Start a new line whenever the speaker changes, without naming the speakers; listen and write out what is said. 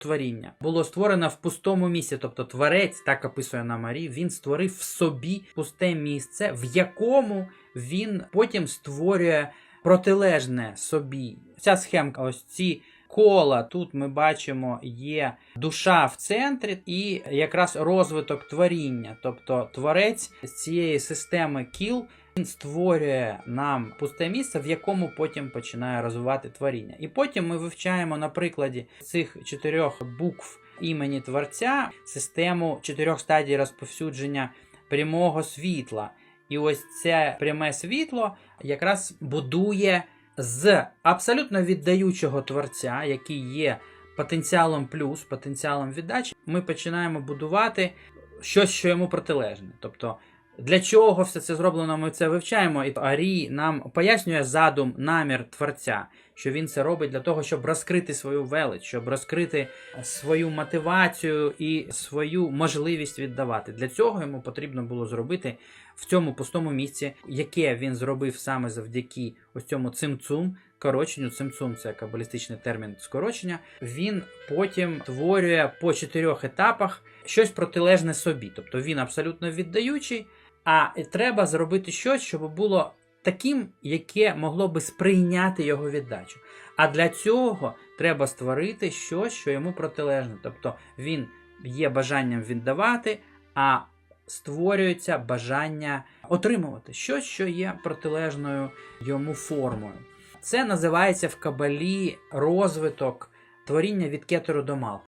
творіння було створено в пустому місці. Тобто творець, так описує на Марі, він створив в собі пусте місце, в якому він потім створює протилежне собі. Ця схемка, ось ці кола. Тут ми бачимо, є душа в центрі і якраз розвиток творіння. Тобто творець з цієї системи кіл він створює нам пусте місце, в якому потім починає розвивати творіння. І потім ми вивчаємо на прикладі цих чотирьох букв імені Творця систему чотирьох стадій розповсюдження прямого світла. І ось це пряме світло якраз будує з абсолютно віддаючого творця, який є потенціалом плюс, потенціалом віддачі, ми починаємо будувати щось, що йому протилежне. Тобто, для чого все це зроблено, ми це вивчаємо. І Арі нам пояснює задум, намір творця, що він це робить для того, щоб розкрити свою велич, щоб розкрити свою мотивацію і свою можливість віддавати. Для цього йому потрібно було зробити в цьому пустому місці, яке він зробив саме завдяки ось цьому цимцум. Короченню, цимцум це кабалістичний термін скорочення. Він потім творює по чотирьох етапах щось протилежне собі. Тобто він абсолютно віддаючий, а треба зробити щось, щоб було таким, яке могло би сприйняти його віддачу. А для цього треба створити щось, що йому протилежне. Тобто він є бажанням віддавати, а створюється бажання отримувати щось, що є протилежною йому формою. Це називається в кабалі розвиток творіння від кетеру до малху.